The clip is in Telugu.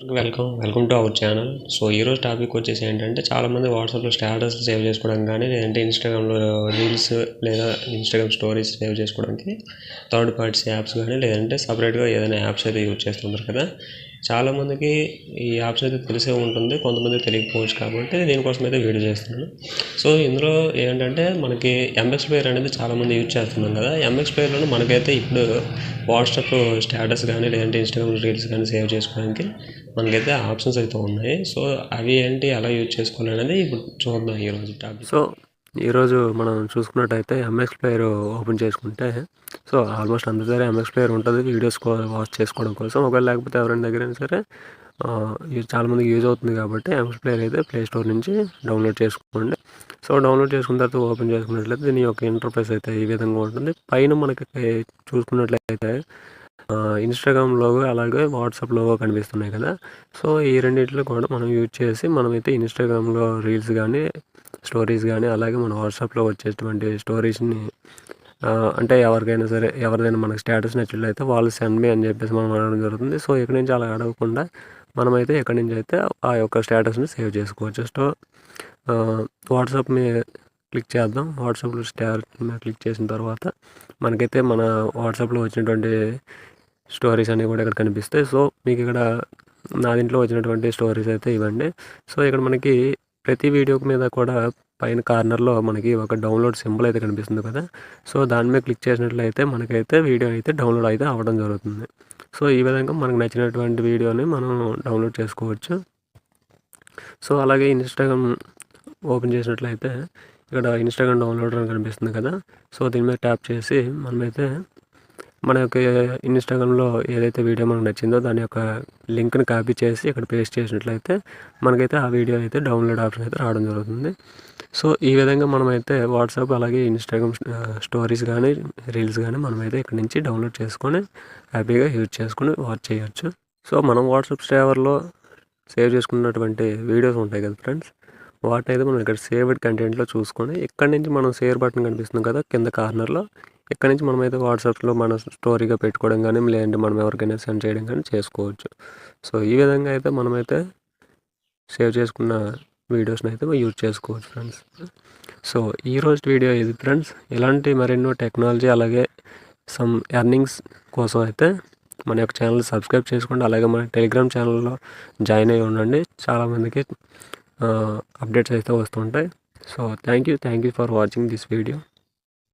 Welcome welcome to our channel. So ఈరోజు టాపిక్ వచ్చేసి ఏంటంటే చాలామంది వాట్సాప్లో స్టేటస్ సేవ్ చేసుకోవడం కానీ లేదంటే ఇన్స్టాగ్రామ్లో రీల్స్ లేదా ఇన్స్టాగ్రామ్ స్టోరీస్ సేవ్ చేసుకోవడానికి థర్డ్ పార్టీస్ యాప్స్ కానీ లేదంటే సపరేట్గా ఏదైనా యాప్స్ అయితే యూజ్ చేస్తుంటారు కదా. చాలామందికి ఈ యాప్స్ అయితే తెలిసే ఉంటుంది కొంతమంది తెలియకపోవచ్చు కాబట్టి దీనికోసం అయితే వీడియో చేస్తున్నాను. సో ఇందులో ఏంటంటే మనకి ఎంఎక్స్ ప్లేయర్ అనేది చాలామంది యూజ్ చేస్తున్నాం కదా. ఎంఎక్స్ ప్లేయర్లో మనకైతే ఇప్పుడు వాట్సాప్ స్టేటస్ కానీ లేదంటే ఇన్స్టాగ్రామ్ రీల్స్ కానీ సేవ్ చేసుకోవడానికి మనకైతే ఆప్షన్స్ అయితే ఉన్నాయి. సో అవి ఏంటి ఎలా యూజ్ చేసుకోవాలి అనేది ఇప్పుడు చూద్దాం ఈరోజు టాపిక్. సో ఈరోజు మనం చూసుకున్నట్టయితే ఎంఎక్స్ ప్లేయర్ ఓపెన్ చేసుకుంటే సో ఆల్మోస్ట్ అందరి దగ్గర ఎంఎక్స్ ప్లేయర్ ఉంటుంది. వీడియోస్ వాచ్ చేసుకోవడం కోసం. ఒకవేళ లేకపోతే ఎవరైనా దగ్గర సరే చాలామందికి యూజ్ అవుతుంది కాబట్టి ఎంఎక్స్ ప్లేయర్ అయితే ప్లే స్టోర్ నుంచి డౌన్లోడ్ చేసుకోండి. సో డౌన్లోడ్ చేసుకున్న తర్వాత ఓపెన్ చేసుకున్నట్లయితే దీని యొక్క ఇంటర్ఫేస్ అయితే ఈ విధంగా ఉంటుంది. పైన మనకి చూసుకున్నట్లయితే ఇన్స్టాగ్రామ్ లోగో అలాగే వాట్సాప్ లోగో కనిపిస్తున్నాయి కదా. సో ఈ రెండింటిలో కూడా మనం యూజ్ చేసి మనమైతే ఇన్స్టాగ్రామ్లో రీల్స్ కానీ స్టోరీస్ కానీ అలాగే మన వాట్సాప్లో వచ్చేటువంటి స్టోరీస్ని అంటే ఎవరికైనా సరే ఎవరిదైనా మనకు స్టేటస్ నచ్చినట్లయితే వాళ్ళు సెండ్ మీ అని చెప్పేసి మనం అడగడం జరుగుతుంది. సో ఇక్కడి నుంచి అలా అడగకుండా మనమైతే ఎక్కడి నుంచి అయితే ఆ యొక్క స్టేటస్ని సేవ్ చేసుకోవచ్చు. సో వాట్సాప్ మీ క్లిక్ చేద్దాం. వాట్సాప్లో స్టార్ క్లిక్ చేసిన తర్వాత మనకైతే మన వాట్సాప్లో వచ్చినటువంటి స్టోరీస్ అన్నీ కూడా ఇక్కడ కనిపిస్తాయి. సో మీకు ఇక్కడ నా దీంట్లో వచ్చినటువంటి స్టోరీస్ అయితే ఇవ్వండి. సో ఇక్కడ మనకి ప్రతి వీడియో మీద కూడా పైన కార్నర్లో మనకి ఒక డౌన్లోడ్ సింబల్ అయితే కనిపిస్తుంది కదా. సో దాని మీద క్లిక్ చేసినట్లయితే మనకైతే వీడియో అయితే డౌన్లోడ్ అయితే అవ్వడం జరుగుతుంది. సో ఈ విధంగా మనకు నచ్చినటువంటి వీడియోని మనం డౌన్లోడ్ చేసుకోవచ్చు. సో అలాగే ఇన్స్టాగ్రామ్ ఓపెన్ చేసినట్లయితే ఇక్కడ ఇన్స్టాగ్రామ్ డౌన్లోడ్ అని కనిపిస్తుంది కదా. సో దీని మీద ట్యాప్ చేసి మనమైతే మన యొక్క ఇన్స్టాగ్రామ్లో ఏదైతే వీడియో మనకు నచ్చిందో దాని యొక్క లింక్ని కాపీ చేసి ఇక్కడ పేస్ట్ చేసినట్లయితే మనకైతే ఆ వీడియో అయితే డౌన్లోడ్ ఆప్షన్ అయితే రావడం జరుగుతుంది. సో ఈ విధంగా మనమైతే వాట్సాప్ అలాగే ఇన్స్టాగ్రామ్ స్టోరీస్ కానీ రీల్స్ కానీ మనమైతే ఇక్కడ నుంచి డౌన్లోడ్ చేసుకొని హ్యాపీగా యూజ్ చేసుకొని వాచ్ చేయొచ్చు. సో మనం వాట్సాప్ సేవర్లో సేవ్ చేసుకున్నటువంటి వీడియోస్ ఉంటాయి కదా ఫ్రెండ్స్ వాటిని అయితే మనం ఇక్కడ సేవ్డ్ కంటెంట్లో చూసుకొని ఇక్కడ నుంచి మనం షేర్ బటన్ కనిపిస్తుంది కదా కింద కార్నర్లో ఇక్కడ నుంచి మనమైతే వాట్సాప్లో మన స్టోరీగా పెట్టుకోవడం కానీ లేదంటే మనం ఎవరికైనా సెండ్ చేయడం కానీ చేసుకోవచ్చు. సో ఈ విధంగా అయితే మనమైతే సేవ్ చేసుకున్న వీడియోస్ని అయితే యూజ్ చేసుకోవచ్చు ఫ్రెండ్స్. సో ఈ రోజు వీడియో ఇది ఫ్రెండ్స్. ఇలాంటి మరెన్నో టెక్నాలజీ అలాగే సమ్ ఎర్నింగ్స్ కోసం అయితే మన యొక్క ఛానల్ సబ్స్క్రైబ్ చేసుకోండి. అలాగే మన టెలిగ్రామ్ ఛానల్లో జాయిన్ అయ్యి ఉండండి. చాలామందికి అప్డేట్స్ అయితే వస్తుంటాయి. So thank you thank you for watching this video.